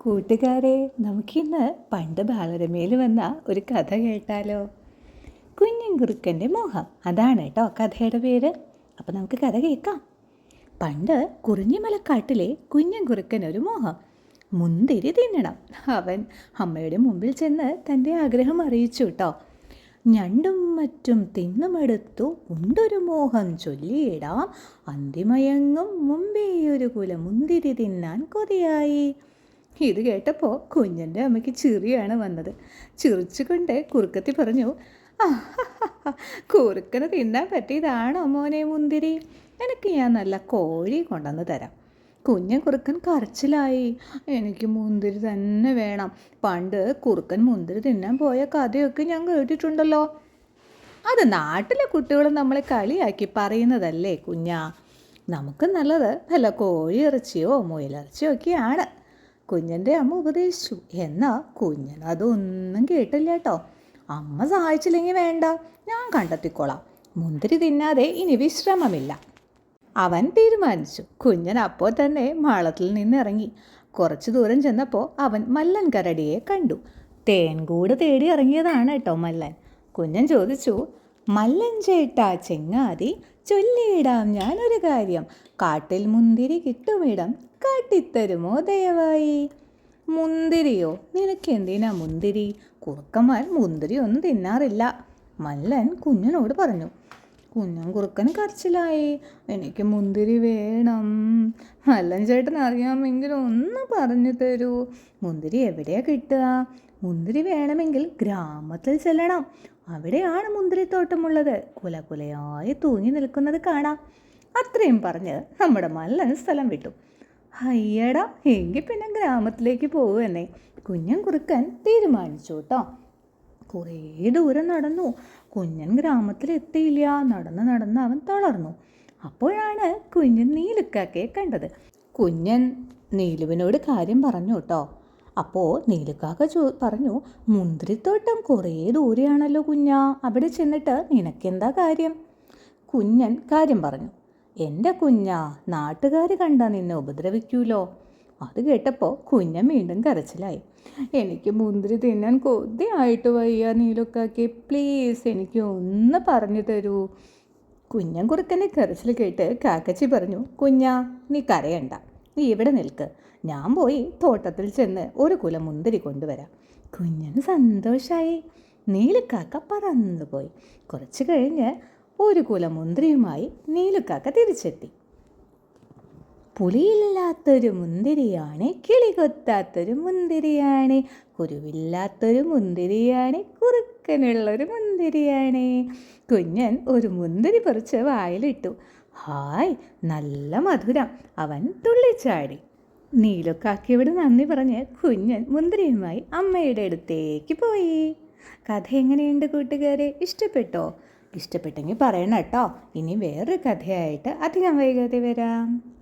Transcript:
കൂട്ടുകാരെ നമുക്കിന്ന് പണ്ട് ബാലരമയിൽ വന്ന ഒരു കഥ കേട്ടാലോ? കുഞ്ഞൻ കുറുക്കന്റെ മോഹം. അതാണ് കേട്ടോ കഥയുടെ പേര്. അപ്പോൾ നമുക്ക് കഥ കേൾക്കാം. പണ്ട് കുറിഞ്ഞിമലക്കാട്ടിലെ കുഞ്ഞൻ കുറുക്കൻ ഒരു മോഹം മുന്തിരി തിന്നണം. അവൻ അമ്മയുടെ മുമ്പിൽ ചെന്ന് തന്റെ ആഗ്രഹം അറിയിച്ചു കേട്ടോ. ഞണ്ടും മറ്റും തിന്നുമെടുത്തു ഉണ്ടൊരു മോഹം ചൊല്ലിയിടാം. അന്തിമയങ്ങും മുമ്പേ ഒരു കുല മുന്തിരി തിന്നാൻ കൊതിയായി. ഇത് കേട്ടപ്പോൾ കുഞ്ഞന്റെ അമ്മയ്ക്ക് ചിറിയാണ് വന്നത്. ചിറിച്ചുകൊണ്ട് കുറുക്കത്തി പറഞ്ഞു "ആ, കുറുക്കന് തിന്നാൻ പറ്റിയതാണോ മോനെ മുന്തിരി? എനിക്ക് ഞാൻ നല്ല കോഴി കൊണ്ടുവന്ന് തരാം. കുഞ്ഞൻ കുറുക്കൻ കരച്ചിലായി. എനിക്ക് മുന്തിരി തന്നെ വേണം. പണ്ട് കുറുക്കൻ മുന്തിരി തിന്നാൻ പോയ കഥയൊക്കെ ഞാൻ കേട്ടിട്ടുണ്ടല്ലോ. അത് നാട്ടിലെ കുട്ടികൾ നമ്മളെ കളിയാക്കി പറയുന്നതല്ലേ കുഞ്ഞാ? നമുക്ക് നല്ലത് നല്ല കോഴി ഇറച്ചിയോ മുയലിറച്ചിയോ ഒക്കെയാണ്. കുഞ്ഞന്റെ അമ്മ ഉപദേശിച്ചു. എന്നാ കുഞ്ഞൻ അതൊന്നും കേട്ടില്ല കേട്ടോ അമ്മ സഹായിച്ചില്ലെങ്കിൽ വേണ്ട. ഞാൻ കണ്ടെത്തിക്കോളാം. മുന്തിരി തിന്നാതെ ഇനി വിശ്രമമില്ല. അവൻ തീരുമാനിച്ചു. കുഞ്ഞൻ അപ്പോൾ തന്നെ മാളത്തിൽ നിന്നിറങ്ങി. കുറച്ച് ദൂരം ചെന്നപ്പോൾ അവൻ മല്ലൻ കരടിയെ കണ്ടു തേൻകൂട് തേടി ഇറങ്ങിയതാണ് കേട്ടോ മല്ലൻ. കുഞ്ഞൻ ചോദിച്ചു മല്ലൻ ചേട്ടാ ചെങ്ങാതി ചൊല്ലിയിടാം ഞാനൊരു കാര്യം. കാട്ടിൽ മുന്തിരി കിട്ടുമിടം കാട്ടിത്തരുമോ ദയവായി? മുന്തിരിയോ? നിനക്ക് എന്തിനാ മുന്തിരി? കുറുക്കന്മാർ മുന്തിരി ഒന്നും തിന്നാറില്ല. മല്ലൻ കുഞ്ഞനോട് പറഞ്ഞു കുഞ്ഞൻ കുറുക്കൻ കരച്ചിലായി. എനിക്ക് മുന്തിരി വേണം. മല്ലൻ ചേട്ടൻ അറിയാമെങ്കിൽ ഒന്ന് പറഞ്ഞു തരൂ. മുന്തിരി എവിടെയാ കിട്ടുക? മുന്തിരി വേണമെങ്കിൽ ഗ്രാമത്തിൽ ചെല്ലണം. അവിടെയാണ് മുന്തിരിത്തോട്ടമുള്ളത്. കുലകുലയായി തൂങ്ങി നിൽക്കുന്നത് കാണാം. അത്രയും പറഞ്ഞ് നമ്മുടെ മല്ലൻ സ്ഥലം വിട്ടു. അയ്യടാ എങ്കിൽ പിന്നെ ഗ്രാമത്തിലേക്ക് പോകുമെന്നേ കുഞ്ഞൻ കുറുക്കൻ തീരുമാനിച്ചു കേട്ടോ. കുറേ ദൂരം നടന്നു. കുഞ്ഞൻ ഗ്രാമത്തിലെത്തിയില്ല. നടന്ന് നടന്ന് അവൻ തളർന്നു. അപ്പോഴാണ് കുഞ്ഞൻ നീലുക്കാക്കയെ കണ്ടത്. കുഞ്ഞൻ നീലുവിനോട് കാര്യം പറഞ്ഞു കേട്ടോ. അപ്പോൾ നീലുക്കാക്ക ചോ പറഞ്ഞു മുന്തിരിത്തോട്ടം കുറേ ദൂരെയാണല്ലോ കുഞ്ഞാ. അവിടെ ചെന്നിട്ട് നിനക്കെന്താ കാര്യം? കുഞ്ഞൻ കാര്യം പറഞ്ഞു. എന്റെ കുഞ്ഞാ നാട്ടുകാർ കണ്ടാൽ നിന്നെ ഉപദ്രവിക്കൂലോ? അത് കേട്ടപ്പോൾ കുഞ്ഞൻ വീണ്ടും കരച്ചിലായി. എനിക്ക് മുന്തിരി തിന്നാൻ കൊതിയായിട്ട് വയ്യ നീലൊക്കാക്കി. പ്ലീസ് എനിക്ക് ഒന്ന് പറഞ്ഞു തരൂ. കുഞ്ഞൻ കുറുക്കന്റെ കരച്ചിൽ കേട്ട് കാക്കച്ചി പറഞ്ഞു കുഞ്ഞാ നീ കരയണ്ട. നീ ഇവിടെ നിൽക്ക്. ഞാൻ പോയി തോട്ടത്തിൽ ചെന്ന് ഒരു കുല മുന്തിരി കൊണ്ടുവരാം. കുഞ്ഞന് സന്തോഷമായി നീലക്കാക്ക പറന്നുപോയി. കുറച്ച് കഴിഞ്ഞ് ഒരു കുല മുന്തിരിയുമായി നീലുക്കാക്ക തിരിച്ചെത്തി. പുളിയില്ലാത്തൊരു മുന്തിരിയാണ് കിളി കൊത്താത്തൊരു മുന്തിരിയാണ് കുരുവില്ലാത്തൊരു മുന്തിരിയാണ് കുറുക്കനുള്ളൊരു മുന്തിരിയാണ്. കുഞ്ഞൻ ഒരു മുന്തിരി പറിച്ച് വായിലിട്ടു. ഹായ് നല്ല മധുരം അവൻ തുള്ളിച്ചാടി. നീലക്കാക്കിയോട് നന്ദി പറഞ്ഞ് കുഞ്ഞൻ മുന്തിരിയുമായി അമ്മയുടെ അടുത്തേക്ക് പോയി. കഥ എങ്ങനെയുണ്ട് കൂട്ടുകാരെ? ഇഷ്ടപ്പെട്ടോ? ഇഷ്ടപ്പെട്ടെങ്കിൽ പറയണം കേട്ടോ. ഇനി വേറൊരു കഥയായിട്ട് അധികം വൈകാതെ വരാം.